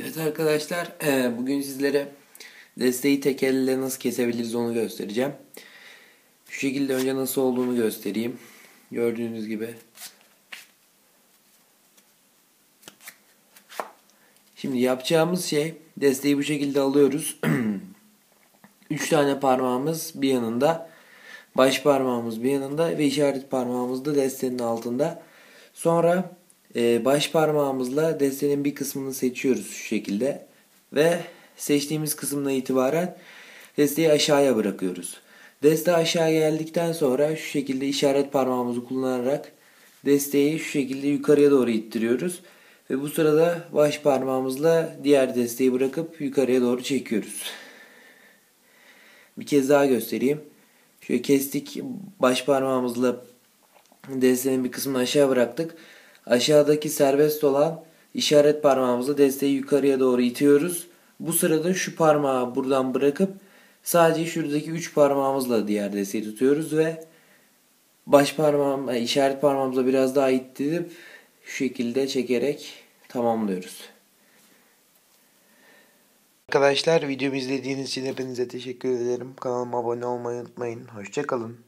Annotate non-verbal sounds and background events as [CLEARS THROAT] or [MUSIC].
Evet arkadaşlar e, bugün sizlere desteği tek elle nasıl kesebiliriz onu göstereceğim. Şu şekilde önce nasıl olduğunu göstereyim. Gördüğünüz gibi. Şimdi yapacağımız şey desteği bu şekilde alıyoruz. [CLEARS THROAT] 3 tane parmağımız bir yanında. Baş parmağımız bir yanında ve işaret parmağımız da destenin altında. Sonra e, baş parmağımızla destenin bir kısmını seçiyoruz şu şekilde. Ve seçtiğimiz kısımdan itibaren desteği aşağıya bırakıyoruz. Deste aşağı geldikten sonra şu şekilde işaret parmağımızı kullanarak desteği şu şekilde yukarıya doğru ittiriyoruz. Ve bu sırada baş parmağımızla diğer desteği bırakıp yukarıya doğru çekiyoruz. Bir kez daha göstereyim. Şöyle kestik baş parmağımızla desteğin bir kısmını aşağı bıraktık. Aşağıdaki serbest olan işaret parmağımızla desteği yukarıya doğru itiyoruz. Bu sırada şu parmağı buradan bırakıp sadece şuradaki 3 parmağımızla diğer desteği tutuyoruz ve baş parmağım, e, işaret parmağımızla biraz daha ittirip şu şekilde çekerek tamamlıyoruz. Arkadaşlar videomu izlediğiniz için hepinize teşekkür ederim. Kanalıma abone olmayı unutmayın. Hoşçakalın.